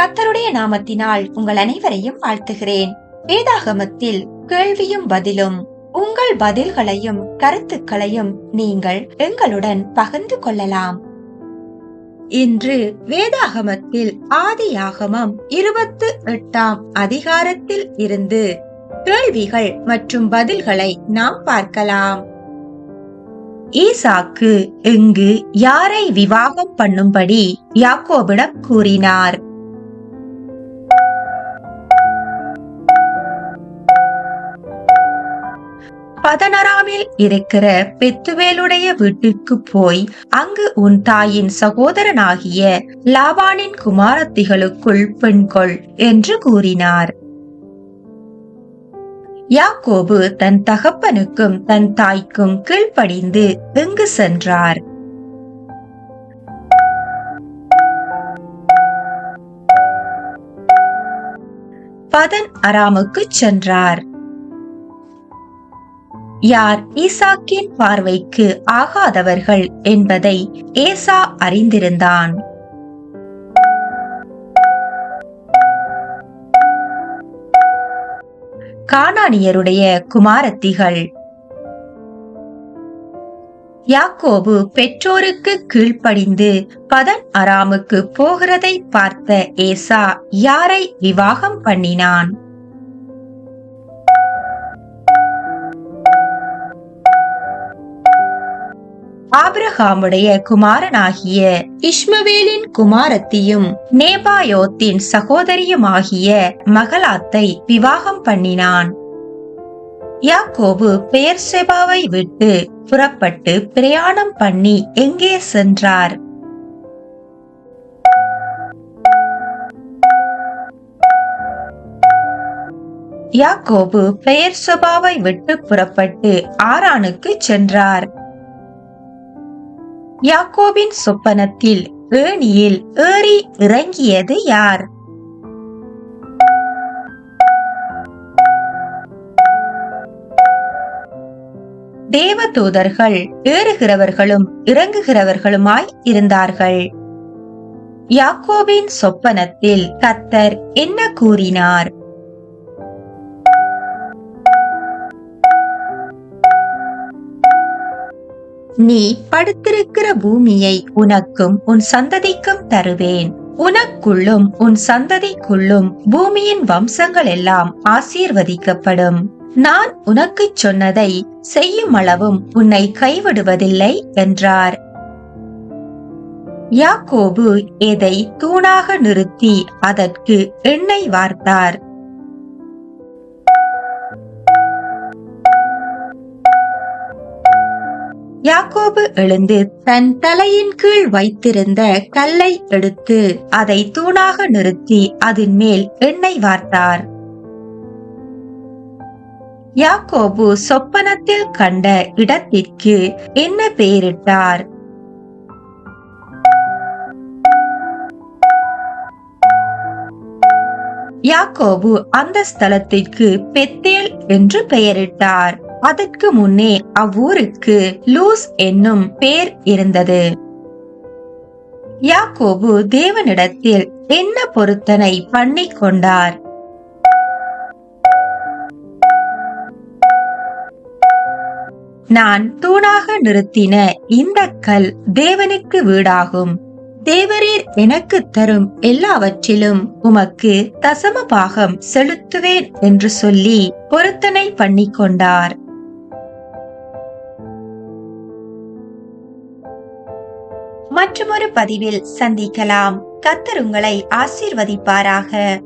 கத்தருடைய நாமத்தினால் உங்கள் அனைவரையும் வாழ்த்துகிறேன். வேதாகமத்தில் கேள்வியும் பதிலும் உங்கள் பதில்களையும் கருத்துக்களையும் நீங்கள் எங்களுடன் பகிர்ந்து கொள்ளலாம். இன்று வேதாகமத்தில் ஆதியாகமம் இருபத்து எட்டாம் அதிகாரத்தில் இருந்து கேள்விகள் மற்றும் பதில்களை நாம் பார்க்கலாம். ஈசாக்கு இங்கு யாரை விவாகம் பண்ணும்படி யாக்கோபிடம் கூறினார். பதனராமில் இருக்கிற பெத்துவேலுடைய வீட்டிற்கு போய் அங்கு உன் தாயின் சகோதரனாகிய லாபானின் குமாரத்திகளுக்குள் பெண்கொள் என்று கூறினார். யாக்கோபு தன் தகப்பனுக்கும் தன் தாய்க்கும் கீழ்ப்படிந்து எங்கு சென்றார். பதன் அராமுக்கு சென்றார். யார் ஈசாக்கின் பார்வைக்கு ஆகாதவர்கள் என்பதை ஏசா அறிந்திருந்தான். கானானியருடைய குமாரத்திகள். யாக்கோபு பெற்றோருக்கு கீழ்ப்படிந்து பதன் அராமுக்கு போகிறதை பார்த்த ஏசா யாரை விவாகம் பண்ணினான்? ஆபிரகாமுடைய குமாரனாகிய இஷ்மவேலின் குமாரத்தியும் நேபாயோத்தின் சகோதரியுமாகிய மகளாத்தை விவாகம் பண்ணினான். யாக்கோபு பெயர் செபாவை விட்டு புறப்பட்டு பிரயாணம் பண்ணி எங்கே சென்றார்? யாக்கோபு பெயர் சபாவை விட்டு புறப்பட்டு ஆரானுக்கு சென்றார். யாக்கோபின் சொப்பனத்தில் ஏணியில் ஏறி இறங்கியது யார்? தேவதூதர்கள் ஏறுகிறவர்களும் இறங்குகிறவர்களுமாய் இருந்தார்கள். யாக்கோபின் சொப்பனத்தில் கத்தர் என்ன கூறினார்? நீ படுத்திருக்கிற பூமியை உனக்கும் உன் சந்ததிக்கும் தருவேன். உனக்குள்ளும் உன் சந்ததிக்குள்ளும் பூமியின் வம்சங்கள் எல்லாம் ஆசீர்வதிக்கப்படும். நான் உனக்கு சொன்னதை செய்யும் அளவும் உன்னை கைவிடுவதில்லை என்றார். யாக்கோபு எதை தூணாக நிறுத்தி அதற்கு எண்ணெய் வார்த்தார். யாக்கோபு எழுந்து தன் தலையின் கீழ் வைத்திருந்த கல்லை எடுத்து அதை தூணாக நிறுத்தி அதன் மேல் எண்ணெய் வார்த்தார். யாக்கோபு சொப்பனத்தில் கண்ட இடத்திற்கு என்ன பெயரிட்டார்? யாக்கோபு அந்த ஸ்தலத்திற்கு பெத்தேல் என்று பெயரிட்டார். அதற்கு முன்னே அவ்வூருக்கு லூஸ் என்னும் பேர் இருந்தது. யாக்கோபு தேவனிடத்தில் என்ன பொருத்தனை பண்ணி கொண்டார்? நான் தூணாக நிறுத்தின இந்த கல் தேவனுக்கு வீடாகும். தேவரீர் எனக்கு தரும் எல்லாவற்றிலும் உமக்கு தசம பாகம் செலுத்துவேன் என்று சொல்லி பொருத்தனை பண்ணி கொண்டார். மற்றொரு பதிவில் சந்திக்கலாம். கத்தர் உங்களை ஆசீர்வதிப்பாராக.